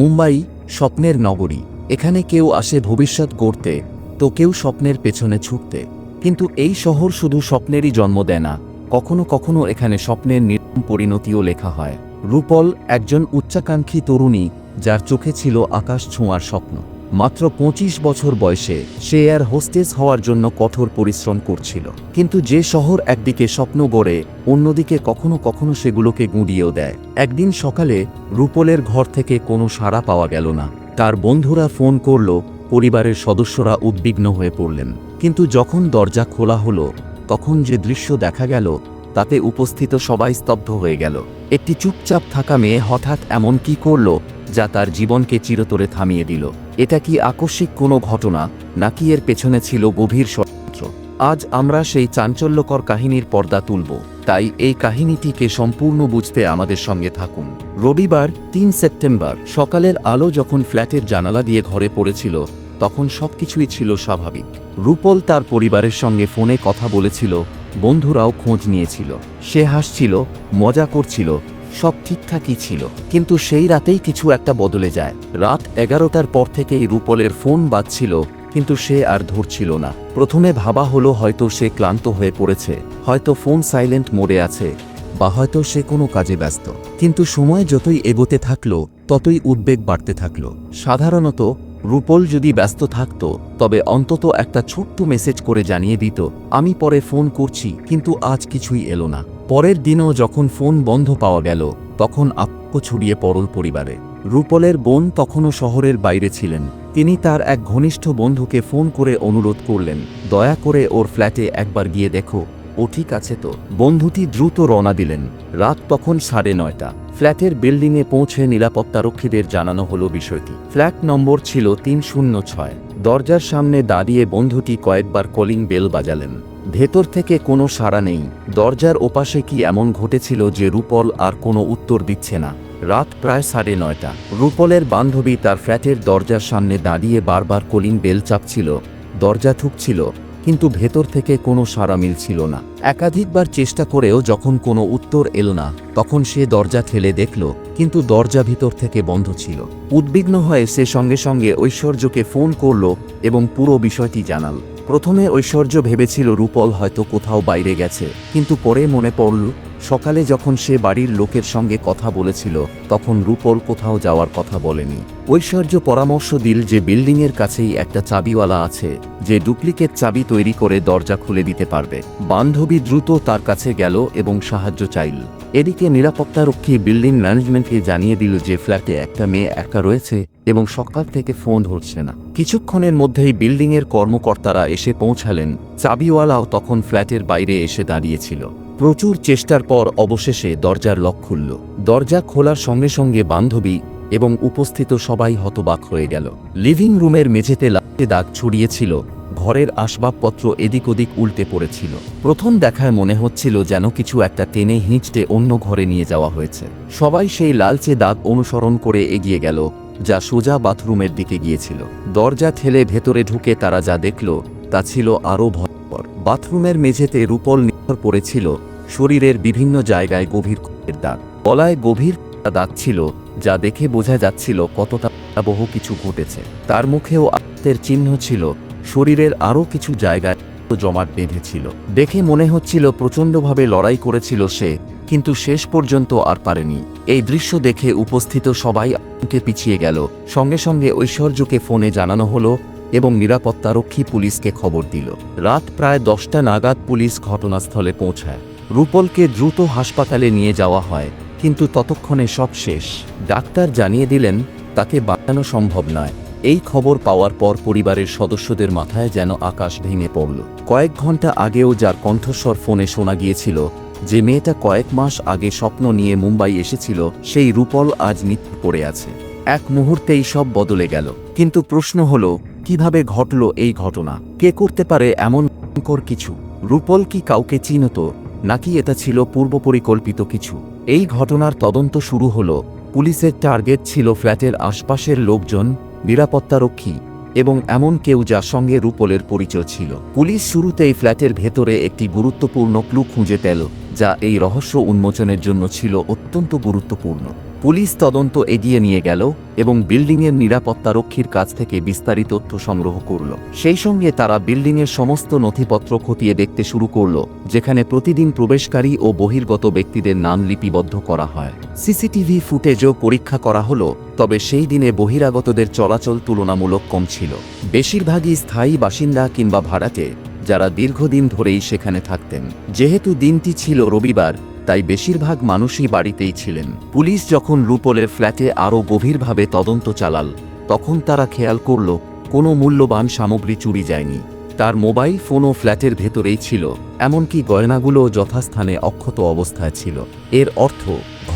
মুম্বাই স্বপ্নের নগরী। এখানে কেউ আসে ভবিষ্যৎ গড়তে, তো কেউ স্বপ্নের পেছনে ছুটতে। কিন্তু এই শহর শুধু স্বপ্নেরই জন্ম দেয় না, কখনো কখনো এখানে স্বপ্নের নির্মম পরিণতিও লেখা হয়। রূপল একজন উচ্চাকাঙ্ক্ষী তরুণী, যার চোখে ছিল আকাশ ছোঁয়ার স্বপ্ন। মাত্র পঁচিশ বছর বয়সে সে এয়ার হোস্টেস হওয়ার জন্য কঠোর পরিশ্রম করছিল। কিন্তু যে শহর একদিকে স্বপ্ন গড়ে, অন্যদিকে কখনো কখনো সেগুলোকে গুঁড়িয়েও দেয়। একদিন সকালে রূপলের ঘর থেকে কোনো সাড়া পাওয়া গেল না। তার বন্ধুরা ফোন করল, পরিবারের সদস্যরা উদ্বিগ্ন হয়ে পড়লেন। কিন্তু যখন দরজা খোলা হলো, তখন যে দৃশ্য দেখা গেল, তাতে উপস্থিত সবাই স্তব্ধ হয়ে গেল। একটি চুপচাপ থাকা মেয়ে হঠাৎ এমন কি করল, যা তার জীবনকে চিরতরে থামিয়ে দিল। এটা কি আকস্মিক কোনো ঘটনা, নাকি এর পেছনে ছিল গভীর ষড়যন্ত্র? আজ আমরা সেই চাঞ্চল্যকর কাহিনীর পর্দা তুলব, তাই এই কাহিনীটিকে সম্পূর্ণ বুঝতে আমাদের সঙ্গে থাকুন। রবিবার, তিন সেপ্টেম্বর, সকালের আলো যখন ফ্ল্যাটের জানালা দিয়ে ঘরে পড়েছিল, তখন সবকিছুই ছিল স্বাভাবিক। রূপল তার পরিবারের সঙ্গে ফোনে কথা বলেছিল, বন্ধুরাও খোঁজ নিয়েছিল। সে হাসছিল, মজা করছিল সব ঠিকঠাকই ছিল। কিন্তু সেই রাতেই কিছু একটা বদলে যায়। রাত এগারোটার পর থেকেই রূপলের ফোন বাজছিল, কিন্তু সে আর ধরছিল না। প্রথমে ভাবা হলো হয়তো সে ক্লান্ত হয়ে পড়েছে, হয়তো ফোন সাইলেন্ট মোডে আছে, বা হয়তো সে কোনো কাজে ব্যস্ত। কিন্তু সময় যতই এগোতে থাকল, ততই উদ্বেগ বাড়তে থাকল। সাধারণত রূপল যদি ব্যস্ত থাকত, তবে অন্তত একটা ছোট্ট মেসেজ করে জানিয়ে দিত, আমি পরে ফোন করছি, কিন্তু আজ কিছুই এলো না। পরের দিনও যখন ফোন বন্ধ পাওয়া গেল, তখন আপ্য ছড়িয়ে পরল পরিবারে। রূপলের বোন তখনও শহরের বাইরে ছিলেন। তিনি তার এক ঘনিষ্ঠ বন্ধুকে ফোন করে অনুরোধ করলেন, দয়া করে ওর ফ্ল্যাটে একবার গিয়ে দেখো। ও ঠিক আছে তো। বন্ধুটি দ্রুত রওনা দিলেন। রাত তখন সাড়ে নয়টা। ফ্ল্যাটের বিল্ডিংয়ে পৌঁছে নিরাপত্তারক্ষীদের জানানো হলো বিষয়টি। ফ্ল্যাট নম্বর ছিল তিন শূন্য ছয়। দরজার সামনে দাঁড়িয়ে বন্ধুটি কয়েকবার কলিং বেল বাজালেন। ভেতর থেকে কোনো সাড়া নেই। দরজার ওপাশে কি এমন ঘটেছিল যে রূপল আর কোনো উত্তর দিচ্ছে না? রাত প্রায় সাড়ে নয়টা। রূপলের বান্ধবী তার ফ্ল্যাটের দরজার সামনে দাঁড়িয়ে বারবার কলিং বেল চাপছিল। দরজা ঠুকছিল কিন্তু ভেতর থেকে কোনো সাড়া মিলছিল না। একাধিকবার চেষ্টা করেও যখন কোনো উত্তর এলো না, তখন সে দরজা ঠেলে দেখল, কিন্তু দরজা ভিতর থেকে বন্ধ ছিল। উদ্বিগ্ন হয়ে সে সঙ্গে সঙ্গে ঐশ্বর্যকে ফোন করল এবং পুরো বিষয়টি জানাল। প্রথমে ঐশ্বর্য ভেবেছিল রূপল হয়তো কোথাও বাইরে গেছে, কিন্তু পরে মনে পড়ল সকালে যখন সে বাড়ির লোকের সঙ্গে কথা বলেছিল, তখন রূপল কোথাও যাওয়ার কথা বলেনি। ঐশ্বর্য পরামর্শ দিল যে বিল্ডিংয়ের কাছেই একটা চাবিওয়ালা আছে, যে ডুপ্লিকেট চাবি তৈরি করে দরজা খুলে দিতে পারবে। বান্ধবী দ্রুত তার কাছে গেল এবং সাহায্য চাইল। এদিকে নিরাপত্তারক্ষী বিল্ডিং ম্যানেজমেন্টকে জানিয়ে দিল যে ফ্ল্যাটে একটা মেয়ে একা রয়েছে এবং সকাল থেকে ফোন ধরছে না। কিছুক্ষণের মধ্যেই বিল্ডিংয়ের কর্মকর্তারা এসে পৌঁছালেন। চাবিওয়ালাও তখন ফ্ল্যাটের বাইরে এসে দাঁড়িয়েছিল। প্রচুর চেষ্টার পর অবশেষে দরজার লক খুলল। দরজা খোলার সঙ্গে সঙ্গে বান্ধবী এবং উপস্থিত সবাই হতবাক হয়ে গেল। লিভিং রুমের মেঝেতে লাটে দাগ ছড়িয়েছিল, ঘরের আসবাবপত্র এদিক ওদিক উল্টে পড়েছিল। প্রথম দেখায় মনে হচ্ছিল যেন কিছু একটা টেনে হিঁচটে অন্য ঘরে নিয়ে যাওয়া হয়েছে। সবাই সেই লালচে দাগ অনুসরণ করে এগিয়ে গেল, যা সোজা বাথরুমের দিকে গিয়েছিল। দরজা ঠেলে ভেতরে ঢুকে তারা যা দেখল, তা ছিল আরও ভয়ঙ্কর বাথরুমের মেঝেতে রূপল নিথর পড়েছিল, শরীরের বিভিন্ন জায়গায় গভীর ক্ষতের দাগ। গলায় গভীর দাগ ছিল, যা দেখে বোঝা যাচ্ছিল কতটা বহু কিছু ঘটেছে। তার মুখেও আত্মের চিহ্ন ছিল, শরীরের আরও কিছু জায়গায় জমাট বেঁধেছিল। দেখে মনে হচ্ছিল প্রচণ্ডভাবে লড়াই করেছিল সে, কিন্তু শেষ পর্যন্ত আর পারেনি। এই দৃশ্য দেখে উপস্থিত সবাই আতঙ্কে পিছিয়ে গেল। সঙ্গে সঙ্গে ঐশ্বর্যকে ফোনে জানানো হলো এবং নিরাপত্তারক্ষী পুলিশকে খবর দিল। রাত প্রায় দশটা নাগাদ পুলিশ ঘটনাস্থলে পৌঁছায়। রূপলকে দ্রুত হাসপাতালে নিয়ে যাওয়া হয়, কিন্তু ততক্ষণে সব শেষ। ডাক্তার জানিয়ে দিলেন, তাকে বাঁচানো সম্ভব নয়। এই খবর পাওয়ার পর পরিবারের সদস্যদের মাথায় যেন আকাশ ভেঙে পড়ল। কয়েক ঘণ্টা আগেও যার কণ্ঠস্বর ফোনে শোনা গিয়েছিল যে মেয়েটা কয়েক মাস আগে স্বপ্ন নিয়ে মুম্বাই এসেছিল, সেই রূপল আজ মৃত্যু পড়ে আছে। এক মুহূর্তেই সব বদলে গেল। কিন্তু প্রশ্ন হল কীভাবে ঘটল এই ঘটনা? কে করতে পারে এমন ভয়ঙ্কর কিছু? রূপল কি কাউকে চিনত, নাকি এটা ছিল পূর্বপরিকল্পিত কিছু? এই ঘটনার তদন্ত শুরু হল। পুলিশের টার্গেট ছিল ফ্ল্যাটের আশপাশের লোকজন, নিরাপত্তারক্ষী এবং এমন কেউ যার সঙ্গে রূপলের পরিচয় ছিল। পুলিশ শুরুতেই ফ্ল্যাটের ভেতরে একটি গুরুত্বপূর্ণ ক্লু খুঁজে পেল, যা এই রহস্য উন্মোচনের জন্য ছিল অত্যন্ত গুরুত্বপূর্ণ। পুলিশ তদন্ত এগিয়ে নিয়ে গেল এবং বিল্ডিংয়ের নিরাপত্তারক্ষীর কাছ থেকে বিস্তারিত তথ্য সংগ্রহ করল। সেই সঙ্গে তারা বিল্ডিংয়ের সমস্ত নথিপত্র খতিয়ে দেখতে শুরু করল, যেখানে প্রতিদিন প্রবেশকারী ও বহির্গত ব্যক্তিদের নাম লিপিবদ্ধ করা হয়। সিসিটিভি ফুটেজও পরীক্ষা করা হলো, তবে সেই দিনে বহিরাগতদের চলাচল তুলনামূলক কম ছিল। বেশিরভাগই স্থায়ী বাসিন্দা কিংবা ভাড়াটে, যারা দীর্ঘদিন ধরেই সেখানে থাকতেন। যেহেতু দিনটি ছিল রবিবার তাই বেশিরভাগ মানুষই বাড়িতেই ছিলেন। পুলিশ যখন রুপলের ফ্ল্যাটে আরও গভীরভাবে তদন্ত চালাল, তখন তারা খেয়াল করল, কোনো মূল্যবান সামগ্রী চুরি যায়নি। তার মোবাইল ফোনও ফ্ল্যাটের ভেতরেই ছিল, এমনকি গয়নাগুলো যথাস্থানে অক্ষত অবস্থায় ছিল। এর অর্থ,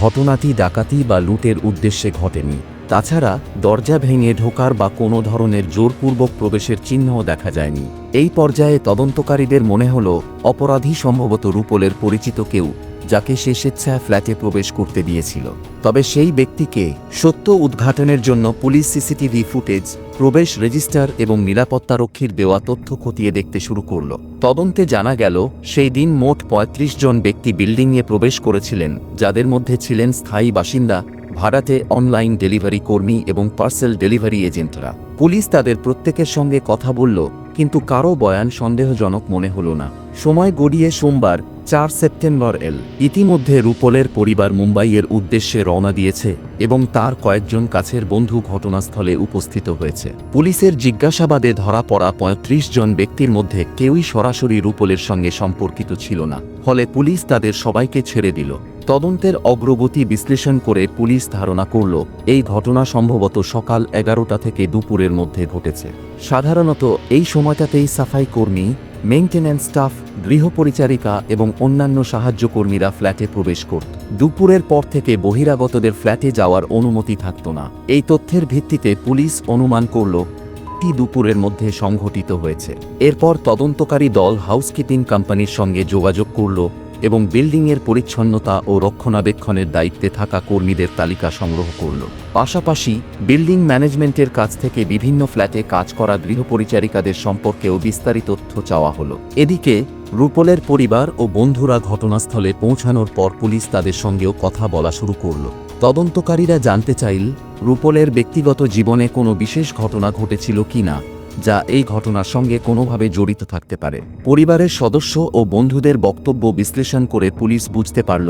ঘটনাটি ডাকাতি বা লুটের উদ্দেশ্যে ঘটেনি। তাছাড়া, দরজা ভেঙে ঢোকার বা কোনো ধরনের জোরপূর্বক প্রবেশের চিহ্নও দেখা যায়নি। এই পর্যায়ে তদন্তকারীদের মনে হল, অপরাধী সম্ভবত রুপলের পরিচিত কেউ। যাকে সে স্বেচ্ছায় ফ্ল্যাটে প্রবেশ করতে দিয়েছিল। তবে সেই ব্যক্তিকে সত্য উদ্ঘাটনের জন্য পুলিশ সিসিটিভি ফুটেজ, প্রবেশ রেজিস্টার এবং নিরাপত্তারক্ষীর দেওয়া তথ্য খতিয়ে দেখতে শুরু করল। তদন্তে জানা গেল, সেই দিন মোট ৩৫ জন ব্যক্তি বিল্ডিংয়ে প্রবেশ করেছিলেন, যাদের মধ্যে ছিলেন স্থায়ী বাসিন্দা, ভাড়াটে অনলাইন ডেলিভারি কর্মী এবং পার্সেল ডেলিভারি এজেন্টরা। পুলিশ তাদের প্রত্যেকের সঙ্গে কথা বলল, কিন্তু কারও বয়ান সন্দেহজনক মনে হলো না। সময় গড়িয়ে সোমবার, চার সেপ্টেম্বর এল। ইতিমধ্যে রুপলের পরিবার মুম্বাইয়ের উদ্দেশ্যে রওনা দিয়েছে এবং তার কয়েকজন কাছের বন্ধু ঘটনাস্থলে উপস্থিত হয়েছে। পুলিশের জিজ্ঞাসাবাদে ধরা পড়া পঁয়ত্রিশ জন ব্যক্তির মধ্যে কেউই সরাসরি রুপলের সঙ্গে সম্পর্কিত ছিল না। ফলে পুলিশ তাদের সবাইকে ছেড়ে দিল। তদন্তের অগ্রগতি বিশ্লেষণ করে পুলিশ ধারণা করল, এই ঘটনা সম্ভবত সকাল এগারোটা থেকে দুপুরের মধ্যে ঘটেছে। সাধারণত এই সময়টাতেই সাফাই কর্মী, মেইনটেন্যান্স স্টাফ গৃহপরিচারিকা এবং অন্যান্য সাহায্যকর্মীরা ফ্ল্যাটে প্রবেশ করত। দুপুরের পর থেকে বহিরাগতদের ফ্ল্যাটে যাওয়ার অনুমতি থাকত না। এই তথ্যের ভিত্তিতে পুলিশ অনুমান করল, টি দুপুরের মধ্যে সংঘটিত হয়েছে। এরপর তদন্তকারী দল হাউসকিপিং কোম্পানির সঙ্গে যোগাযোগ করল এবং বিল্ডিংয়ের পরিচ্ছন্নতা ও রক্ষণাবেক্ষণের দায়িত্বে থাকা কর্মীদের তালিকা সংগ্রহ করল। পাশাপাশি, বিল্ডিং ম্যানেজমেন্টের কাছ থেকে বিভিন্ন ফ্ল্যাটে কাজ করা গৃহপরিচারিকাদের সম্পর্কেও বিস্তারিত তথ্য চাওয়া হলো। এদিকে রুপলের পরিবার ও বন্ধুরা ঘটনাস্থলে পৌঁছানোর পর পুলিশ তাদের সঙ্গেও কথা বলা শুরু করল। তদন্তকারীরা জানতে চাইল, রুপলের ব্যক্তিগত জীবনে কোনো বিশেষ ঘটনা ঘটেছিল কিনা, যা এই ঘটনার সঙ্গে কোনোভাবে জড়িত থাকতে পারে। পরিবারের সদস্য ও বন্ধুদের বক্তব্য বিশ্লেষণ করে পুলিশ বুঝতে পারল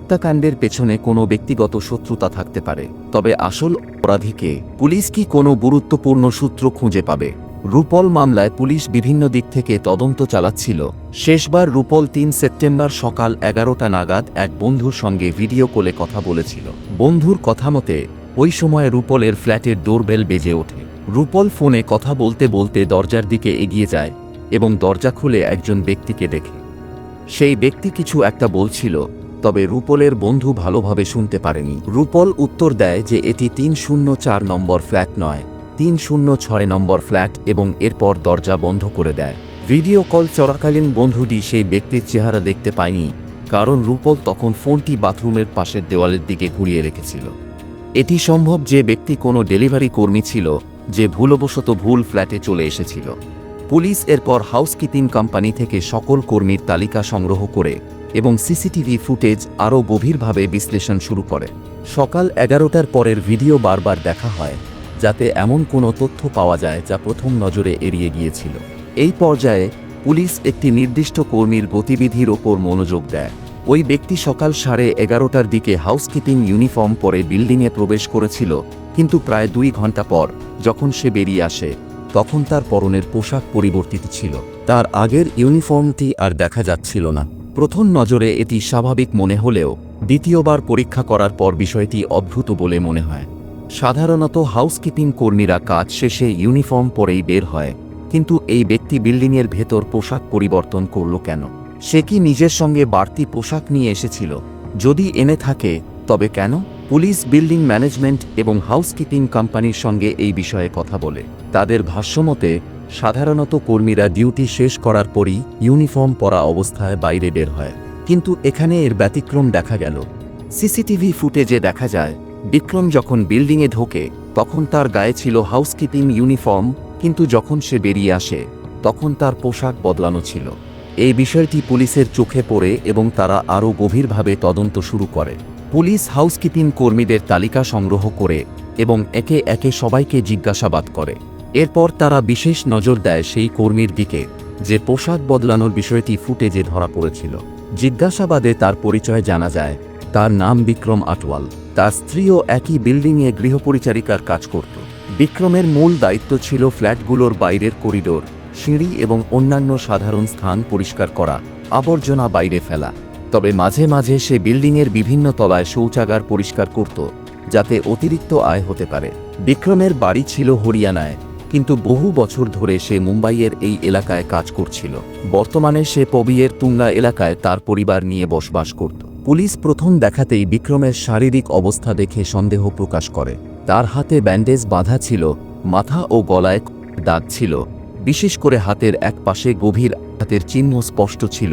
হত্যাকাণ্ডের পেছনে কোনো ব্যক্তিগত শত্রুতা থাকতে পারে। তবে আসল অপরাধীকে পুলিশ কি কোনো গুরুত্বপূর্ণ সূত্র খুঁজে পাবে? রুপল মামলায় পুলিশ বিভিন্ন দিক থেকে তদন্ত চালাচ্ছিল। শেষবার রুপল তিন সেপ্টেম্বর সকাল এগারোটা নাগাদ এক বন্ধুর সঙ্গে ভিডিও কলে কথা বলেছিল। বন্ধুর কথা মতে, ওই সময় রুপলের ফ্ল্যাটের ডোরবেল বেজে ওঠে। রুপল ফোনে কথা বলতে বলতে দরজার দিকে এগিয়ে যায় এবং দরজা খুলে একজন ব্যক্তিকে দেখে। সেই ব্যক্তি কিছু একটা বলছিল, তবে রুপলের বন্ধু ভালোভাবে শুনতে পারেনি। রুপল উত্তর দেয় যে এটি তিন শূন্য চার নম্বর ফ্ল্যাট নয়। তিন শূন্য ছয় নম্বর ফ্ল্যাট এবং এরপর দরজা বন্ধ করে দেয়। ভিডিও কল চলাকালীন বন্ধুটি সেই ব্যক্তির চেহারা দেখতে পায়নি, কারণ রুপল তখন ফোনটি বাথরুমের পাশের দেওয়ালের দিকে ঘুরিয়ে রেখেছিল। এটি সম্ভব যে ব্যক্তি কোনো ডেলিভারি কর্মী ছিল, যে ভুলবশত ভুল ফ্ল্যাটে চলে এসেছিল। পুলিশ এরপর হাউসকিপিং কোম্পানি থেকে সকল কর্মীর তালিকা সংগ্রহ করে এবং সিসিটিভি ফুটেজ আরও গভীরভাবে বিশ্লেষণ শুরু করে। সকাল এগারোটার পরের ভিডিও বারবার দেখা হয়। যাতে এমন কোনো তথ্য পাওয়া যায় যা প্রথম নজরে এড়িয়ে গিয়েছিল। এই পর্যায়ে পুলিশ একটি নির্দিষ্ট কর্মীর গতিবিধির ওপর মনোযোগ দেয়। ওই ব্যক্তি সকাল সাড়ে এগারোটার দিকে হাউসকিপিং ইউনিফর্ম পরে বিল্ডিংয়ে প্রবেশ করেছিল, কিন্তু প্রায় দুই ঘণ্টা পর যখন সে বেরিয়ে আসে, তখন তার পরনের পোশাক পরিবর্তিত ছিল। তার আগের ইউনিফর্মটি আর দেখা যাচ্ছিল না। প্রথম নজরে এটি স্বাভাবিক মনে হলেও দ্বিতীয়বার পরীক্ষা করার পর বিষয়টি অদ্ভুত বলে মনে হয়। সাধারণত হাউসকিপিং কর্মীরা কাজ শেষে ইউনিফর্ম পরেই বের হয়। কিন্তু এই ব্যক্তি বিল্ডিংয়ের ভেতর পোশাক পরিবর্তন করল কেন? সে কি নিজের সঙ্গে বাড়তি পোশাক নিয়ে এসেছিল? যদি এনে থাকে, তবে কেন? পুলিশ, বিল্ডিং ম্যানেজমেন্ট এবং হাউসকিপিং কোম্পানির সঙ্গে এই বিষয়ে কথা বলে। তাদের ভাষ্যমতে, সাধারণত কর্মীরা ডিউটি শেষ করার পরই ইউনিফর্ম পরা অবস্থায় বাইরে বের হয়। কিন্তু এখানে এর ব্যতিক্রম দেখা গেল। সিসিটিভি ফুটেজে দেখা যায় বিক্রম যখন বিল্ডিংয়ে ঢোকে, তখন তার গায়ে ছিল হাউসকিপিং ইউনিফর্ম, কিন্তু যখন সে বেরিয়ে আসে, তখন তার পোশাক বদলানো ছিল। এই বিষয়টি পুলিশের চোখে পড়ে এবং তারা আরও গভীরভাবে তদন্ত শুরু করে। পুলিশ হাউসকিপিং কর্মীদের তালিকা সংগ্রহ করে এবং একে একে সবাইকে জিজ্ঞাসাবাদ করে। এরপর তারা বিশেষ নজর দেয় সেই কর্মীর দিকে, যে পোশাক বদলানোর বিষয়টি ফুটেজে ধরা পড়েছিল। জিজ্ঞাসাবাদে তার পরিচয় জানা যায়, তার নাম বিক্রম আটওয়াল। তার স্ত্রীও একই বিল্ডিংয়ে গৃহপরিচারিকার কাজ করত। বিক্রমের মূল দায়িত্ব ছিল ফ্ল্যাটগুলোর বাইরের করিডোর, সিঁড়ি এবং অন্যান্য সাধারণ স্থান পরিষ্কার করা, আবর্জনা বাইরে ফেলা। তবে মাঝে মাঝে সে বিল্ডিংয়ের বিভিন্ন তলায় শৌচাগার পরিষ্কার করত, যাতে অতিরিক্ত আয় হতে পারে। বিক্রমের বাড়ি ছিল হরিয়ানায়, কিন্তু বহু বছর ধরে সে মুম্বাইয়ের এই এলাকায় কাজ করছিল। বর্তমানে সে পবিয়ের তুঙ্গা এলাকায় তার পরিবার নিয়ে বসবাস করত। পুলিশ প্রথম দেখাতেই বিক্রমের শারীরিক অবস্থা দেখে সন্দেহ প্রকাশ করে। তার হাতে ব্যান্ডেজ বাঁধা ছিল, মাথা ও গলায় দাগ ছিল। বিশেষ করে হাতের এক পাশে গভীর হাতের চিহ্ন স্পষ্ট ছিল,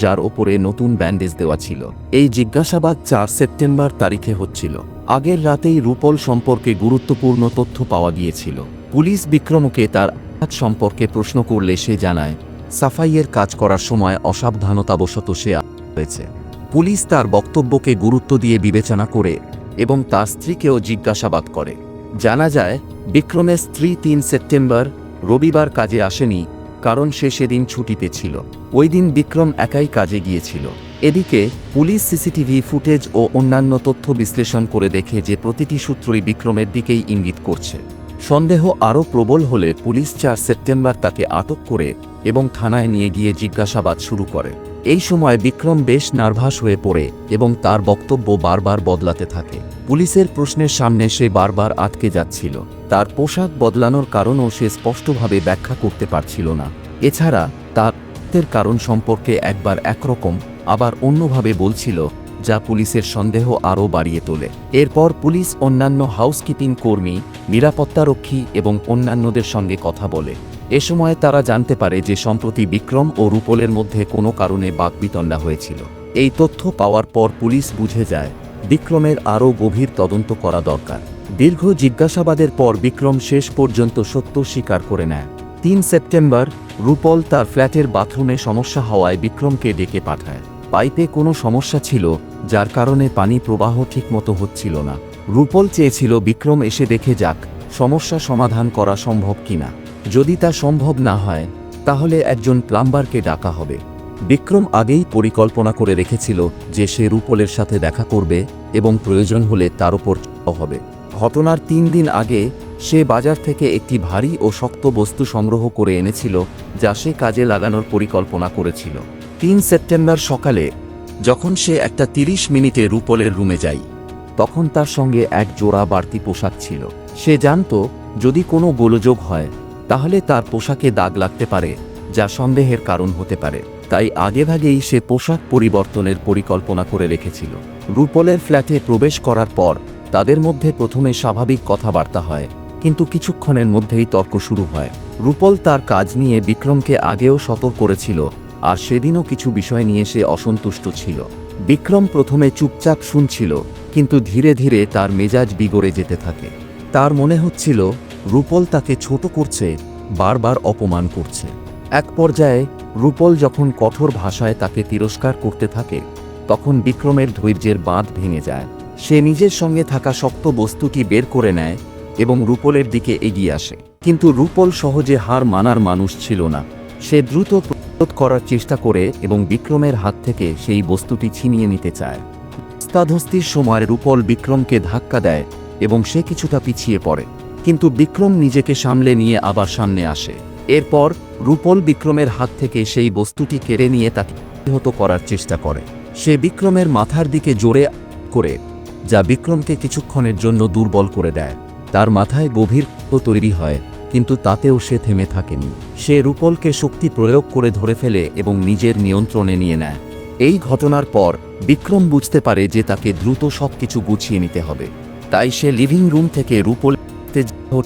যার ওপরে নতুন ব্যান্ডেজ দেওয়া ছিল। এই জিজ্ঞাসাবাদ চার সেপ্টেম্বর তারিখে হচ্ছিল। আগের রাতেই রূপল সম্পর্কে গুরুত্বপূর্ণ তথ্য পাওয়া গিয়েছিল। পুলিশ বিক্রমকে তার আঘাত সম্পর্কে প্রশ্ন করলে সে জানায়, সাফাইয়ের কাজ করার সময় অসাবধানতাবশত সে হয়েছে পুলিশ তার বক্তব্যকে গুরুত্ব দিয়ে বিবেচনা করে এবং তার স্ত্রীকেও জিজ্ঞাসাবাদ করে। জানা যায় বিক্রমের স্ত্রী তিন সেপ্টেম্বর, রবিবার কাজে আসেনি, কারণ সে সেদিন ছুটিতে ছিল। ওই দিন বিক্রম একাই কাজে গিয়েছিল। এদিকে, পুলিশ সিসিটিভি ফুটেজ ও অন্যান্য তথ্য বিশ্লেষণ করে দেখে যে প্রতিটি সূত্রই বিক্রমের দিকেই ইঙ্গিত করছে। সন্দেহ আরও প্রবল হলে পুলিশ চার সেপ্টেম্বর তাকে আটক করে এবং থানায় নিয়ে গিয়ে জিজ্ঞাসাবাদ শুরু করে। এই সময় বিক্রম বেশ নার্ভাস হয়ে পড়ে এবং তার বক্তব্য বারবার বদলাতে থাকে। পুলিশের প্রশ্নের সামনে সে বারবার আটকে যাচ্ছিল। তার পোশাক বদলানোর কারণও সে স্পষ্টভাবে ব্যাখ্যা করতে পারছিল না। এছাড়া তার কারণ সম্পর্কে একবার একরকম আবার অন্যভাবে বলছিল, যা পুলিশের সন্দেহ আরও বাড়িয়ে তোলে। এরপর পুলিশ অন্যান্য হাউসকিপিং কর্মী, নিরাপত্তারক্ষী এবং অন্যান্যদের সঙ্গে কথা বলে। এ সময় তারা জানতে পারে যে সম্প্রতি বিক্রম ও রূপলের মধ্যে কোনো কারণে বাকবিতণ্ডা হয়েছিল। এই তথ্য পাওয়ার পর পুলিশ বুঝে যায়, বিক্রমের আরও গভীর তদন্ত করা দরকার। দীর্ঘ জিজ্ঞাসাবাদের পর বিক্রম শেষ পর্যন্ত সত্য স্বীকার করে নেয়। তিন সেপ্টেম্বর, রূপল তার ফ্ল্যাটের বাথরুমে সমস্যা হওয়ায় বিক্রমকে ডেকে পাঠায়। পাইপে কোনো সমস্যা ছিল, যার কারণে পানি প্রবাহ ঠিকমতো হচ্ছিল না। রূপল চেয়েছিল বিক্রম এসে দেখে যাক, সমস্যা সমাধান করা সম্ভব কিনা। যদি তা সম্ভব না হয়, তাহলে একজন প্লাম্বারকে ডাকা হবে। বিক্রম আগেই পরিকল্পনা করে রেখেছিল যে সে রূপলের সাথে দেখা করবে এবং প্রয়োজন হলে তার উপর হবে। ঘটনার তিন দিন আগে সে বাজার থেকে একটি ভারী ও শক্ত বস্তু সংগ্রহ করে এনেছিল, যা সে কাজে লাগানোর পরিকল্পনা করেছিল। তিন সেপ্টেম্বর সকালে, যখন সে একটা তিরিশ মিনিটে রূপলের রুমে যাই তখন তার সঙ্গে এক জোড়া বাড়তি পোশাক ছিল। সে জানত, যদি কোনো গোলযোগ হয় তাহলে তার পোশাকে দাগ লাগতে পারে, যা সন্দেহের কারণ হতে পারে। তাই আগেভাগেই সে পোশাক পরিবর্তনের পরিকল্পনা করে রেখেছিল। রূপলের ফ্ল্যাটে প্রবেশ করার পর তাদের মধ্যে প্রথমে স্বাভাবিক কথাবার্তা হয়, কিন্তু কিছুক্ষণের মধ্যেই তর্ক শুরু হয়। রূপল তার কাজ নিয়ে বিক্রমকে আগেও সতর্ক করেছিল, আর সেদিনও কিছু বিষয় নিয়ে সে অসন্তুষ্ট ছিল। বিক্রম প্রথমে চুপচাপ শুনছিল, কিন্তু ধীরে ধীরে তার মেজাজ বিগড়ে যেতে থাকে। তার মনে হচ্ছিল রূপল তাকে ছোট করছে, বারবার অপমান করছে। এক পর্যায়ে, রূপল যখন কঠোর ভাষায় তাকে তিরস্কার করতে থাকে, তখন বিক্রমের ধৈর্যের বাঁধ ভেঙে যায়। সে নিজের সঙ্গে থাকা শক্ত বস্তুটি বের করে নেয় এবং রূপলের দিকে এগিয়ে আসে। কিন্তু রূপল সহজে হার মানার মানুষ ছিল না। সে দ্রুত প্রতিরোধ করার চেষ্টা করে এবং বিক্রমের হাত থেকে সেই বস্তুটি ছিনিয়ে নিতে চায়। স্তাধস্তির সময় রূপল বিক্রমকে ধাক্কা দেয় এবং সে কিছুটা পিছিয়ে পড়ে। কিন্তু বিক্রম নিজেকে সামলে নিয়ে আবার সামনে আসে। এরপর রূপল বিক্রমের হাত থেকে সেই বস্তুটি কেড়ে নিয়ে তাকে প্রতিহত করার চেষ্টা করে। সে বিক্রমের মাথার দিকে জোরে করে, যা বিক্রমকে কিছুক্ষণের জন্য দুর্বল করে দেয়। তার মাথায় গভীর তৈরি হয়, কিন্তু তাতেও সে থেমে থাকেনি। সে রূপলকে শক্তি প্রয়োগ করে ধরে ফেলে এবং নিজের নিয়ন্ত্রণে নিয়ে নেয়। এই ঘটনার পর বিক্রম বুঝতে পারে যে তাকে দ্রুত সবকিছু গুছিয়ে নিতে হবে। তাই সে লিভিং রুম থেকে রূপল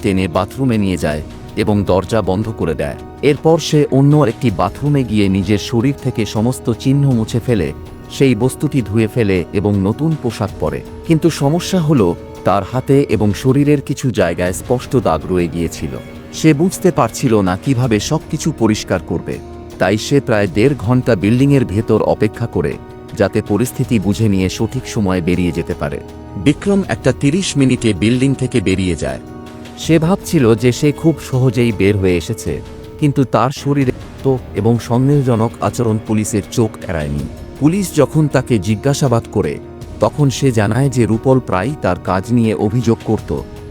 টেনে বাথরুমে নিয়ে যায় এবং দরজা বন্ধ করে দেয়। এরপর সে অন্য একটি বাথরুমে গিয়ে নিজের শরীর থেকে সমস্ত চিহ্ন মুছে ফেলে, সেই বস্তুটি ধুয়ে ফেলে এবং নতুন পোশাক পরে। কিন্তু সমস্যা হলো, তার হাতে এবং শরীরের কিছু জায়গায় স্পষ্ট দাগ রয়ে গিয়েছিল। সে বুঝতে পারছিল না কীভাবে সবকিছু পরিষ্কার করবে। তাই সে প্রায় দেড় ঘণ্টা বিল্ডিংয়ের ভেতর অপেক্ষা করে, যাতে পরিস্থিতি বুঝে নিয়ে সঠিক সময়ে বেরিয়ে যেতে পারে। বিক্রম একটা তিরিশ মিনিটে বিল্ডিং থেকে বেরিয়ে যায়। সে ভাবছিল যে সে খুব সহজেই বের হয়ে এসেছে, কিন্তু তার শরীরে এবং সন্দেহজনক আচরণ পুলিশের চোখ এড়ায়নি। পুলিশ যখন তাকে জিজ্ঞাসাবাদ করে, তখন সে জানায় যে রূপল প্রায়ই তার কাজ নিয়ে অভিযোগ করত,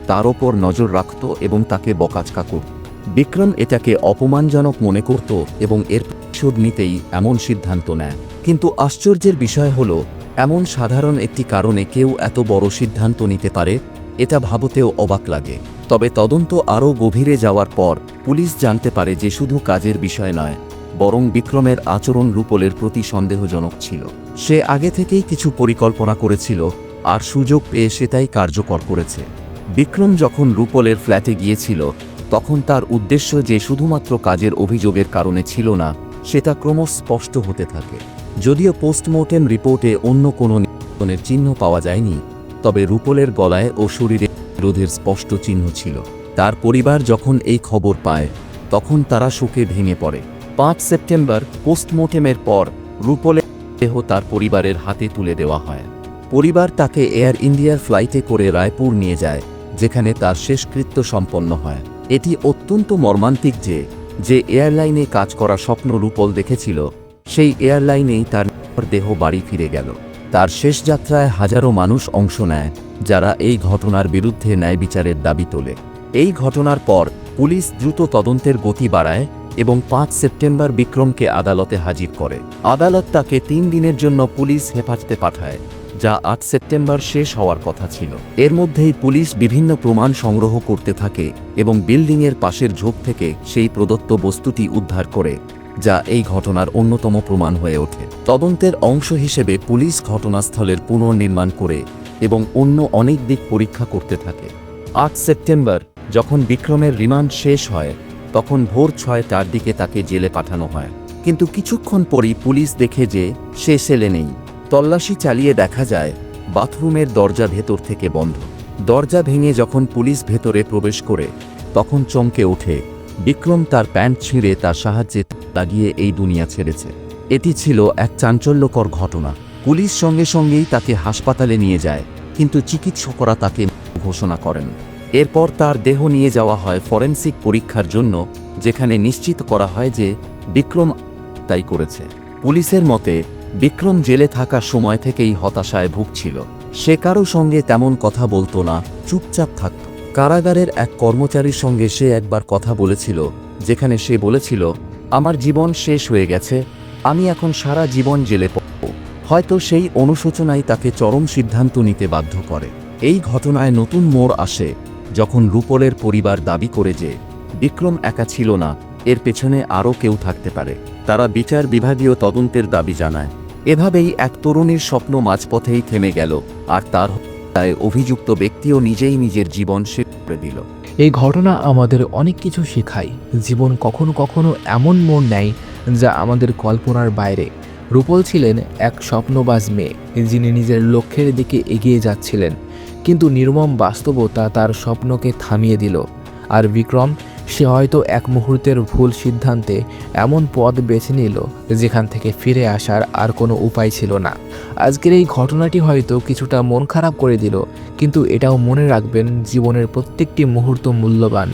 তার ওপর নজর রাখত এবং তাকে বকাচকা করত। বিক্রম এটাকে অপমানজনক মনে করত এবং এর প্রতিশোধ নিতেই এমন সিদ্ধান্ত নেয়। কিন্তু আশ্চর্যের বিষয় হল, এমন সাধারণ একটি কারণে কেউ এত বড় সিদ্ধান্ত নিতে পারে এটা ভাবতেও অবাক লাগে। তবে তদন্ত আরও গভীরে যাওয়ার পর পুলিশ জানতে পারে যে শুধু কাজের বিষয় নয়, বরং বিক্রমের আচরণ রূপলের প্রতি সন্দেহজনক ছিল। সে আগে থেকেই কিছু পরিকল্পনা করেছিল আর সুযোগ পেয়ে সেটাই কার্যকর করেছে। বিক্রম যখন রূপলের ফ্ল্যাটে গিয়েছিল, তখন তার উদ্দেশ্য যে শুধুমাত্র কাজের অভিযোগের কারণে ছিল না, সেটা ক্রমশ স্পষ্ট হতে থাকে। যদিও পোস্টমর্টেম রিপোর্টে অন্য কোনো চিহ্ন পাওয়া যায়নি তবে রূপলের গলায় ও শরীরে রোধের স্পষ্ট চিহ্ন ছিল। তার পরিবার যখন এই খবর পায়, তখন তারা শোকে ভেঙে পড়ে। পাঁচ সেপ্টেম্বর, পোস্টমর্টেমের পর, রূপলের দেহ তার পরিবারের হাতে তুলে দেওয়া হয়। পরিবার তাকে এয়ার ইন্ডিয়ার ফ্লাইটে করে রায়পুর নিয়ে যায়, যেখানে তার শেষকৃত্য সম্পন্ন হয়। এটি অত্যন্ত মর্মান্তিক যে যে এয়ারলাইনে কাজ করা স্বপ্ন রূপল দেখেছিল, সেই এয়ারলাইনেই তার দেহ বাড়ি ফিরে গেল। তার শেষ যাত্রায় হাজারো মানুষ অংশ নেয়, যারা এই ঘটনার বিরুদ্ধে ন্যায় বিচারের দাবি তোলে। এই ঘটনার পর পুলিশ দ্রুত তদন্তের গতি বাড়ায় এবং পাঁচ সেপ্টেম্বর বিক্রমকে আদালতে হাজির করে। আদালত তাকে তিন দিনের জন্য পুলিশ হেফাজতে পাঠায়, যা আট সেপ্টেম্বর শেষ হওয়ার কথা ছিল। এর মধ্যেই পুলিশ বিভিন্ন প্রমাণ সংগ্রহ করতে থাকে এবং বিল্ডিংয়ের পাশের ঝোপ থেকে সেই প্রদত্ত বস্তুটি উদ্ধার করে যা এই ঘটনার অন্যতম প্রমাণ হয়ে ওঠে। তদন্তের অংশ হিসেবে পুলিশ ঘটনাস্থলের পুনর্নির্মাণ করে এবং অন্য অনেক দিক পরীক্ষা করতে থাকে। আট সেপ্টেম্বর, যখন বিক্রমের রিমান্ড শেষ হয়, তখন ভোর ছয়টার দিকে তাকে জেলে পাঠানো হয়। কিন্তু কিছুক্ষণ পরই পুলিশ দেখে যে সে সেলে নেই। তল্লাশি চালিয়ে দেখা যায়, বাথরুমের দরজা ভেতর থেকে বন্ধ। দরজা ভেঙে যখন পুলিশ ভেতরে প্রবেশ করে, তখন চমকে ওঠে বিক্রম তার প্যান্ট ছিঁড়ে তার সাহায্যে লাগিয়ে এই দুনিয়া ছেড়েছে। এটি ছিল এক চাঞ্চল্যকর ঘটনা। পুলিশ সঙ্গে সঙ্গেই তাকে হাসপাতালে নিয়ে যায়, কিন্তু চিকিৎসকরা তাকে ঘোষণা করেন। এরপর তার দেহ নিয়ে যাওয়া হয় ফরেনসিক পরীক্ষার জন্য, যেখানে নিশ্চিত করা হয় যে বিক্রম তাই করেছে। পুলিশের মতে, বিক্রম জেলে থাকা সময় থেকেই হতাশায় ভুগছিল। সে কারও সঙ্গে তেমন কথা বলতো না, চুপচাপ থাকত। কারাগারের এক কর্মচারীর সঙ্গে সে একবার কথা বলেছিল, যেখানে সে বলেছিল, আমার জীবন শেষ হয়ে গেছে, আমি এখন সারা জীবন জেলে পড়ব। হয়তো সেই অনুশোচনাই তাকে চরম সিদ্ধান্ত নিতে বাধ্য করে। এই ঘটনায় নতুন মোড় আসে, যখন রূপলের পরিবার দাবি করে যে, বিক্রম একা ছিল না, এর পেছনে আরও কেউ থাকতে পারে। তারা বিচার বিভাগীয় তদন্তের দাবি জানায়। এভাবেই এক তরুণীর স্বপ্ন মাঝপথেই থেমে গেল, আর তার হত্যায় অভিযুক্ত ব্যক্তিও নিজেই নিজের জীবন শেষ করে দিল। এই ঘটনা আমাদের অনেক কিছু শেখায়। জীবন কখনো কখনো এমন মোড় নেয় যা আমাদের কল্পনার বাইরে। রূপল ছিলেন এক স্বপ্নবাজ মেয়ে, যিনি নিজের লক্ষ্যের দিকে এগিয়ে যাচ্ছিলেন। কিন্তু নির্মম বাস্তবতা তার স্বপ্নকে থামিয়ে দিল। আর বিক্রম সে হয়তো এক মুহূর্তের ভুল সিদ্ধান্তে এমন পথ বেছে নিল যেখান থেকে ফিরে আসার আর কোনো উপায় ছিল না। আজকের এই ঘটনাটি হয়তো কিছুটা মন খারাপ করে দিল, কিন্তু এটাও মনে রাখবেন জীবনের প্রত্যেকটি মুহূর্ত মূল্যবান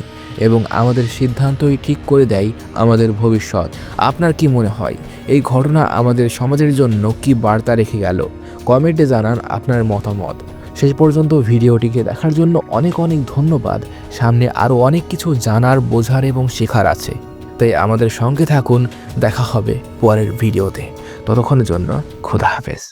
এবং আমাদের সিদ্ধান্তই ঠিক করে দেয় আমাদের ভবিষ্যৎ। আপনার কি মনে হয়, এই ঘটনা আমাদের সমাজের জন্য কি বার্তা রেখে গেল? কমেন্টে জানান আপনার মতামত। শেষ পর্যন্ত ভিডিওটিকে দেখার জন্য অনেক অনেক ধন্যবাদ। সামনে আরও অনেক কিছু জানার, বোঝার এবং শেখার আছে। তাই আমাদের সঙ্গে থাকুন, দেখা হবে পরের ভিডিওতে। ততক্ষণের জন্য খোদা হাফেজ।